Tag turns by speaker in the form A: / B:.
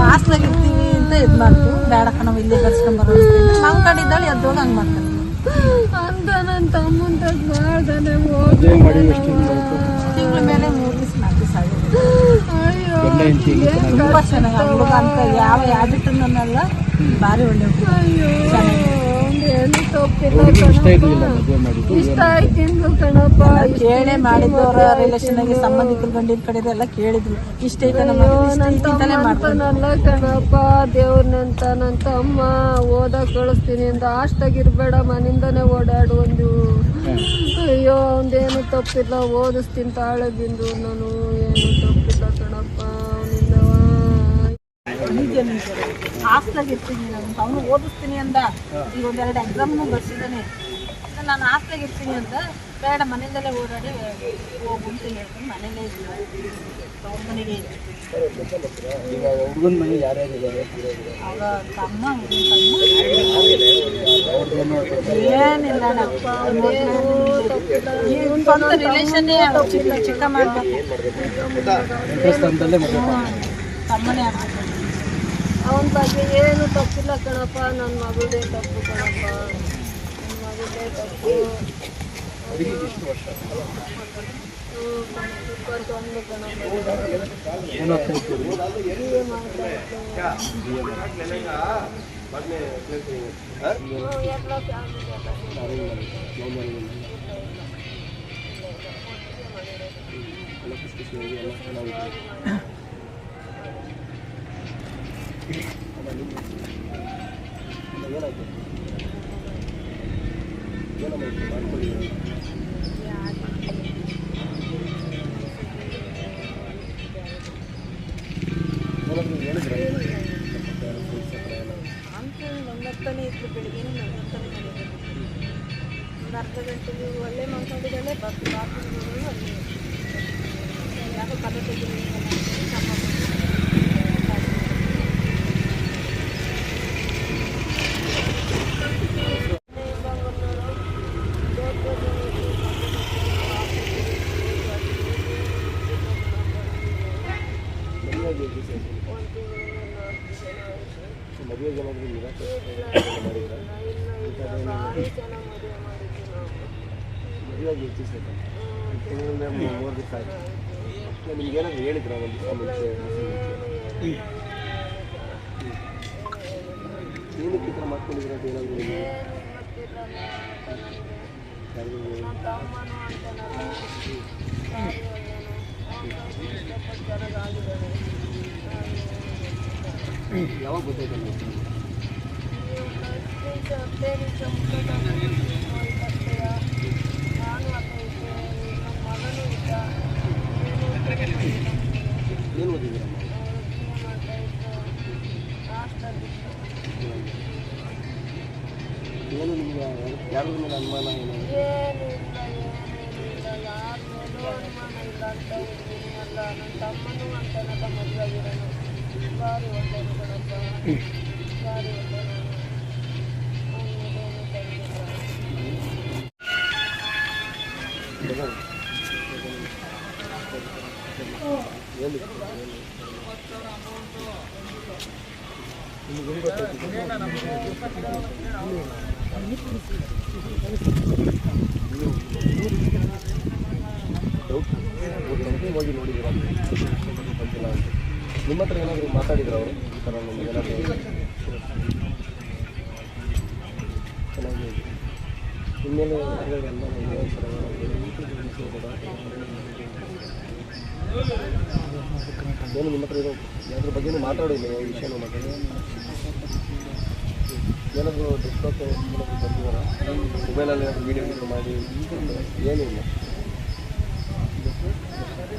A: ಹಾಸ್ಲಾಗ ಇರ್ತೀವಿ ಅಂತ ಇದು
B: ಮಾಡ್ತೀವಿ. ಬೇಡಕ್ಕ ನಾವು ಇಲ್ಲಿ ಬರ್ಸ್ಕೊಂಡ್ಬರೋದು
C: ನಮ್ಮ ಕಡೆ ಎದ್ದೋಗ ಹಂಗೆ ಮಾಡ್ತಾರೆ ಅಂತ ನನ್ನ ತಮ್ಮಂತ ಮಾಡ್ದಾನೆ
A: ತಿಂಗಳ ಮೇಲೆ ಮೂರು ದಿವಸ ನಾಲ್ಕು ದಿವಸ ಆಗಿದೆ ತುಂಬ ಚೆನ್ನಾಗಿ ಯಾವ ಅಂತ ಯಾವ ಹ್ಯಾಬಿಟನ್ನಲ್ಲ ಭಾರಿ ಒಳ್ಳೆ
B: ಚೆನ್ನಾಗಿ. ಏನು ತಪ್ಪಿಲ್ಲ
C: ಇಷ್ಟ
B: ಕಣಪ್ಪ. ಇಷ್ಟ ಆಯ್ತಿಂದು ಕಣಪ್ಪ
A: ಕೇಳೇ ಮಾಡಿದ್ದವ್ರ ರಿಲೇಷನ್ ಆಗಿ ಸಂಬಂಧಿಕರು ಗಂಡಿನ ಕಡೆ ಎಲ್ಲ ಕೇಳಿದ್ರು. ಇಷ್ಟ ಐತೆ ನಮ್ಮ ಮಗಳು, ಇಷ್ಟ ಐತೆ ಅಂತಾನೆ ಮಾಡ್ತಾರೆ.
B: ನಲ್ಲ ಕಣಪ್ಪ ದೇವ್ರನಂತ ನನ್ನ ತಮ್ಮ ಓದಕ್ ಕಳಿಸ್ತೀನಿ ಅಂತ ಹಾಸ್ಟಾಗಿರ್ಬೇಡ ಮನಿಂದನೇ ಓಡಾಡು ಒಂದು ಅಯ್ಯೋ ಒಂದೇನು ತಪ್ಪಿಲ್ಲ ಓದಿಸ್ತೀನಿ ತಾಳೆ ಬಿಂದು ನಾನು ಏನು
A: ನಿಜ ನಿಜ ಹಾಸ್ಟೆಲ್ ಇರ್ತೀನಿ ನಾನು. ಅವನು ಓದಿಸ್ತೀನಿ ಅಂದ. ಈಗ ಒಂದೆರಡು ಎಕ್ಸಾಮ್ನು ಬರ್ಸಿದ್ದಾನೆ ನಾನು ಹಾಸ್ಟೆಲ್ ಇರ್ತೀನಿ ಅಂತ ಬೇಡ ಮನೆಯಲ್ಲೇ ಓಡಾಡಿ ಹೋಗು ಅಂತ ಹೇಳ್ಕೊಂಡು ಮನೆಯಲ್ಲೇ ಅವ್ರ ಮನೆಗೆ
C: ಹುಡುಗನ ಮನೆ ಯಾರ್ಯಾರಿದ್ದಾರೆ
A: ಅವರ ತಮ್ಮ ಏನಿಲ್ಲ ನಮ್ಮ ಸ್ವಂತ ರಿಲೇಷನ್ನೇ ಚಿಕ್ಕ ಚಿಕ್ಕ ಮಾಡ್ಬೇಕು ತಮ್ಮನೇ
B: ಅವನ ಬಗ್ಗೆ ಏನು ತಪ್ಪಿಲ್ಲ ಕಣಪ್ಪ. ನನ್ನ ಮಗಳದೇ ತಪ್ಪು ಕಣಪ್ಪ. ನನ್ನ ಮಗಳದೇ ತಪ್ಪು. ಇಪ್ಪತ್ತೊಂದು ಕಣಪ್ಪ ಎಲ್ಲ ಫ್ಯಾಮಿಲಿ ಎಲ್ಲ
C: ಏನಾಯ್ತು ಏನಮ್ಮ ಮಾಡ್ಕೊಂಡಿದ್ದೀರಿ ಏನಾದ್ರು ಹೇಳಿದ್ರೆ
B: ಅಂತ ಒಂಬತ್ತನೇ ಇತ್ತು ಬೆಳಿಗ್ಗೆ ಒಂಬತ್ತನೇ ಮನೆಗೆ ಒಂದು ಅರ್ಧ ಗಂಟೆಗೆ ಒಳ್ಳೆ ಮಾತಾಡಿದಲ್ಲೇ ಬಸ್ ಬಾತ್ರೂಮ್ ಅಲ್ಲಿ ಯಾಕೋ ಕಲೆ
C: ಮದುವೆಗೆ ಮದುವೆ ಜನ ಆಯ್ತು? ಮದುವೆಗೆ ಏನಾದರೂ ನಿರಾಶೆ ಮಾಡಿದ್ರಾ? ಮದುವೆಗೆ ಮೂ- ಮೂರು ದಿವಸ ಆಯ್ತು ಇಲ್ಲ, ನಿಮ್ಗೆ ಏನಾದ್ರು ಹೇಳಿದ್ರ ಒಂದು ಮುಂಚೆ ಏನಕ್ಕೆ ಈ ಥರ ಮಾಡ್ಕೊಂಡಿದ್ರೆ ಯಾವಾಗ ಗೊತ್ತಾಯ್ತು? ಏನು ಓದಿದ್ದೀರಮ್ಮ ಏನು ನಿಮಗೆ ಯಾರ ಮೇಲೆ ಅನುಮಾನ ಏನು
B: ತಮ್ಮನೂ ಅಂತನಲ್ಲ ಮದುವೆ ಆಗಿರೋನು ಭಾರಿ ಒಳ್ಳೆಯದು ಕಣಪ್ಪ. ಭಾರಿ ಒಳ್ಳೆಯದು ಅವನಿಗೇನು ತಂದಿಲ್ಲ
C: ಏನು ನಿಮ್ಗೆ ಹೆಂಗೆ ಗೊತ್ತಾಯ್ತು ಡೌಟ್ ಕಂಪ್ನಿ ಹೋಗಿ ನೋಡಿದ್ದೀರಾ ಅಂತ ನಿಮ್ಮ ಹತ್ರ ಏನಾದರೂ ಮಾತಾಡಿದ್ರು? ಅವರು ಈ ಥರ ನಮ್ಗೆ ಏನಾದರೂ ಚೆನ್ನಾಗಿ ಇನ್ಮೇಲೆ ಎಲ್ಲ ಏನು ನಿಮ್ಮ ಹತ್ರ ಇರೋ ಯಾವ್ದ್ರ ಬಗ್ಗೆನೂ ಮಾತಾಡಿಲ್ಲ ಈ ವಿಷಯನೂ ಮಾತಾಡಿ ಏನಾದರೂ ಡಿಸ್ಕಸ್ ಏನಾದರೂ ಬಂದಿದ್ದಾರ ಮೊಬೈಲಲ್ಲಿ ಏನಾದರೂ ವೀಡಿಯೋ ಮಾಡಿ ಏನೂ ಏನಿಲ್ಲ